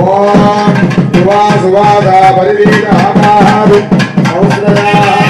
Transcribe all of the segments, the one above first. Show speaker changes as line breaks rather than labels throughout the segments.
Boa, boa, boa, boa, boa, boa, boa, boa, boa, boa, boa,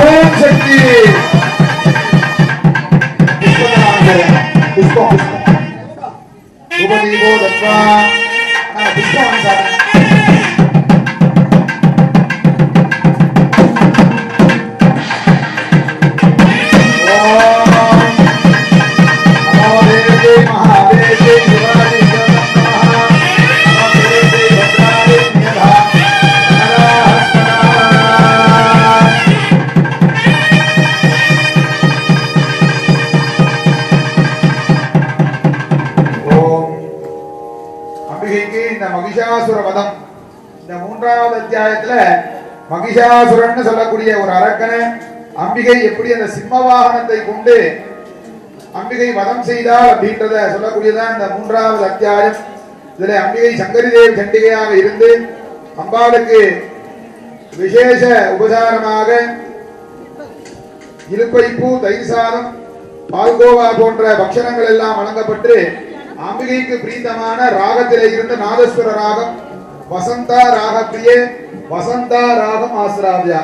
ஓம் சக்தி புஷ்பம் புஷ்பம் உபதீபோ தத்வா ஆ, புஷ்பம் சாப்பிடு. மகிஷாசுர வதம் இந்த மூன்றாவது அத்தியாயத்துல மகிஷாசுரன் சொல்லக்கூடிய ஒரு அரக்கனை அம்பிகை எப்படி அந்த சிம்ம வாகனத்தை கொண்டு அம்பிகை வதம் செய்தால் அப்படின்றத சொல்லக்கூடியதான் இந்த மூன்றாவது அத்தியாயம். இதுல அம்பிகை சங்கரி தேவி சண்டிகையாக இருந்து அம்பாளுக்கு விசேஷ உபசாரமாக இலுப்பைப்பூ தயிர் சாதம் பால்கோவா போன்ற பக்ஷணங்கள் எல்லாம் வழங்கப்பட்டு அம்பிகைக்கு பிரீத்தமான ராகத்திலே இருந்து நாதஸ்வர ராகம் வசந்தா ராகப்பிரியே வசந்தா ராகம் ஆசிராவியா?